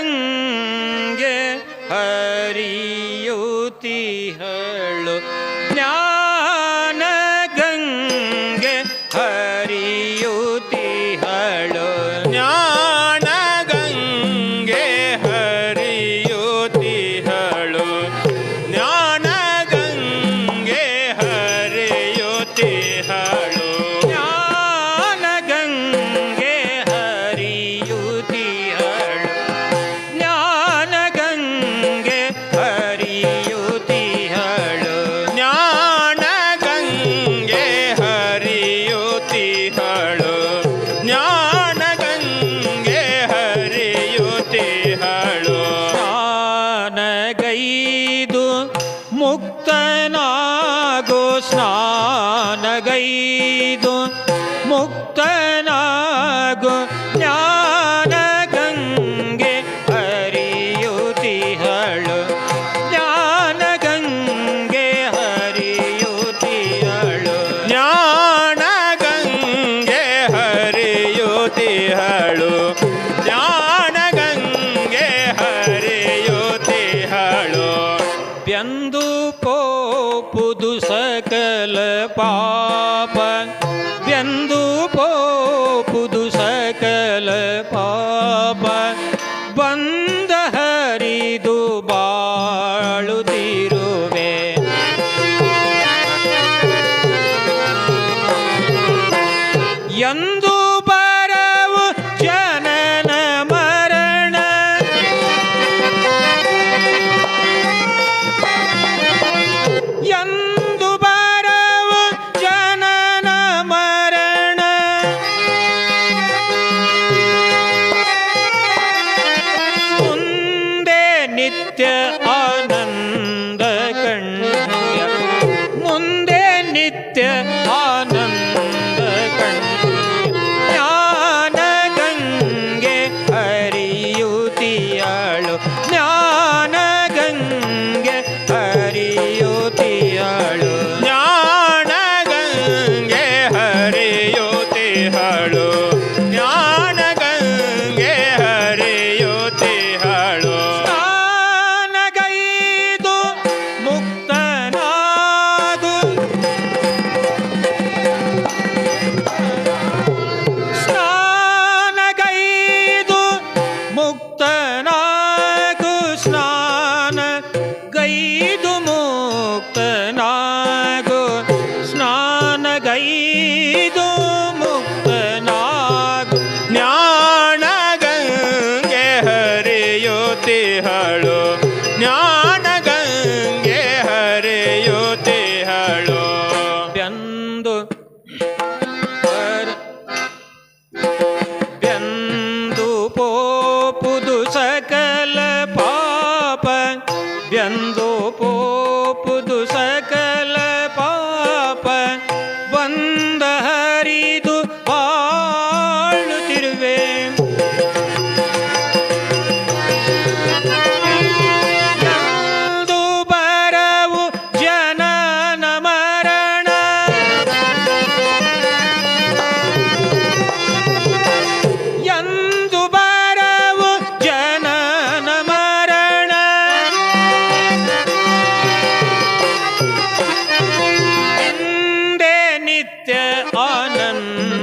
ಜ್ಞಾನಗಂಗೆ ಹರಿಯುತಿ ಹಳು ಮುಕ್ತನಾಗೈದು ಮುಕ್ತನಾಗೋ ಸ್ನಾನಗೈದು ಮುಕ್ತ నందు పోపుదు సకల పాప వ్యందు పోపుదు సకల పాప. 点。नित्य आनंद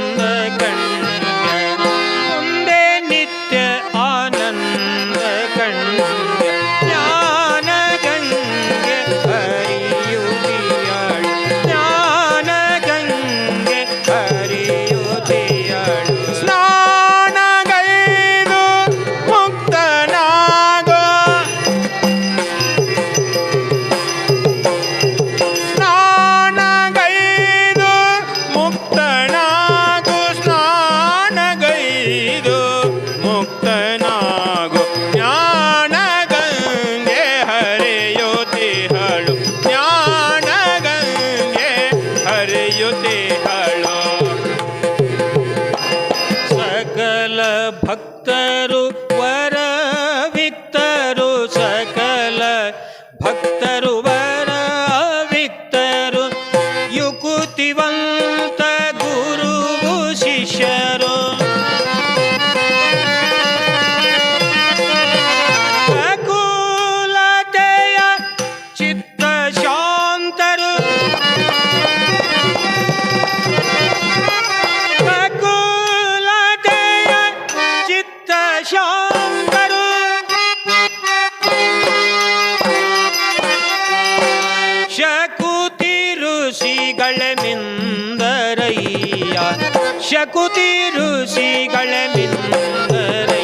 ಶಕುತಿ ಋಷಿಗಳ ಮಿಂದರಯ್ಯ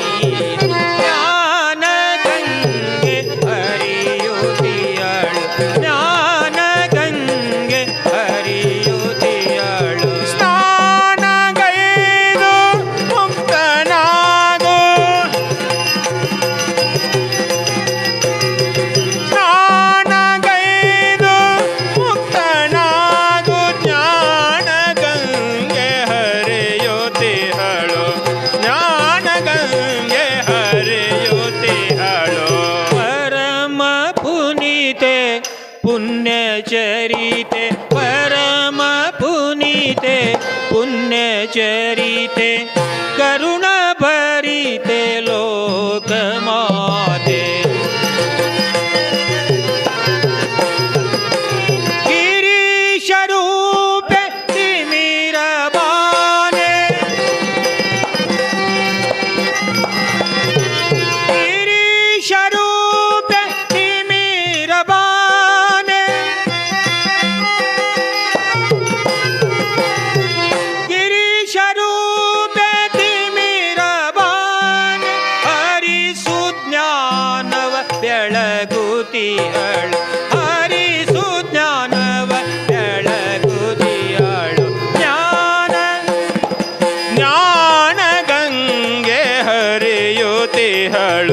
¡Garuna! ಿಹಳ